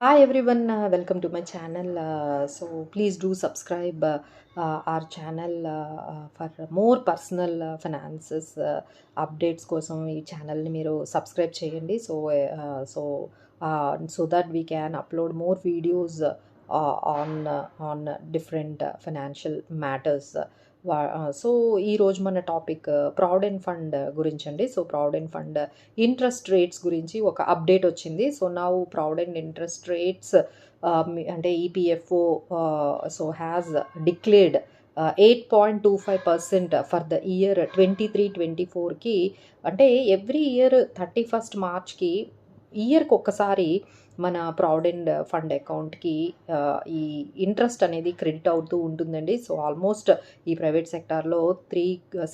Hi everyone welcome to my channel so please do subscribe our channel for more personal finances updates కోసం ఈ ఛానల్ని మీరు subscribe చేయండి so so so that we can upload more videos on on different financial matters so ఈరోజు మన topic provident fund గురించి అండి so provident fund interest rates గురించి ఒక అప్డేట్ వచ్చింది. సో నా ప్రావిడెంట్ ఇంట్రెస్ట్ రేట్స్ అంటే EPFO so has declared eight point two five percent for the year twenty three twenty ఫోర్కి అంటే ఎవ్రీ ఇయర్ థర్టీ ఫస్ట్ మార్చ్కి ఇయర్కి ఒక్కసారి మన ప్రావిడెంట్ ఫండ్ అకౌంట్కి ఈ ఇంట్రెస్ట్ అనేది క్రెడిట్ అవుతూ ఉంటుందండి. సో ఆల్మోస్ట్ ఈ ప్రైవేట్ సెక్టార్లో three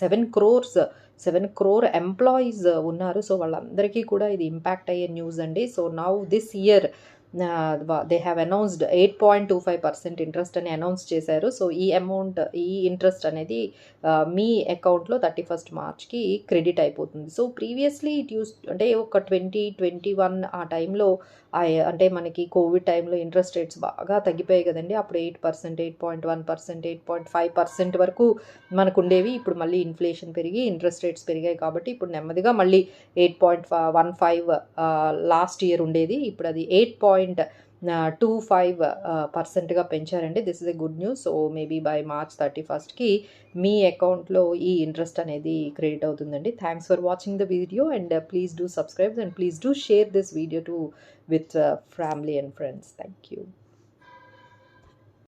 seven crores seven crore employees ఉన్నారు. సో వాళ్ళందరికీ కూడా ఇది ఇంపాక్ట్ అయ్యే న్యూస్ అండి. So now this year they have announced eight point two five percent interest అని అనౌన్స్ చేశారు. సో ఈ అమౌంట్ ఈ ఇంట్రెస్ట్ అనేది మీ అకౌంట్లో థర్టీ ఫస్ట్ మార్చ్కి క్రెడిట్ అయిపోతుంది. సో ప్రీవియస్లీ ఇట్ యూస్ అంటే ఒక ట్వంటీ ట్వంటీ వన్ ఆ టైంలో అంటే మనకి కోవిడ్ టైంలో ఇంట్రెస్ట్ రేట్స్ బాగా తగ్గిపోయాయి కదండి. అప్పుడు eight percent eight point one percent eight point five percent వరకు మనకు ఉండేవి ఇప్పుడు మళ్ళీ ఇన్ఫ్లేషన్ పెరిగి ఇంట్రెస్ట్ రేట్స్ పెరిగాయి కాబట్టి ఇప్పుడు నెమ్మదిగా మళ్ళీ eight point one five last year ఉండేది. ఇప్పుడు అది ఎయిట్ పాయింట్ టూ ఫైవ్ పర్సెంట్గా పెంచారండి. This is a good news. So maybe by March thirty ఫస్ట్కి మీ అకౌంట్లో ఈ ఇంట్రెస్ట్ అనేది క్రెడిట్ అవుతుందండి. Thanks for watching the video and please do subscribe and please do share this video to with family and friends. Thank you.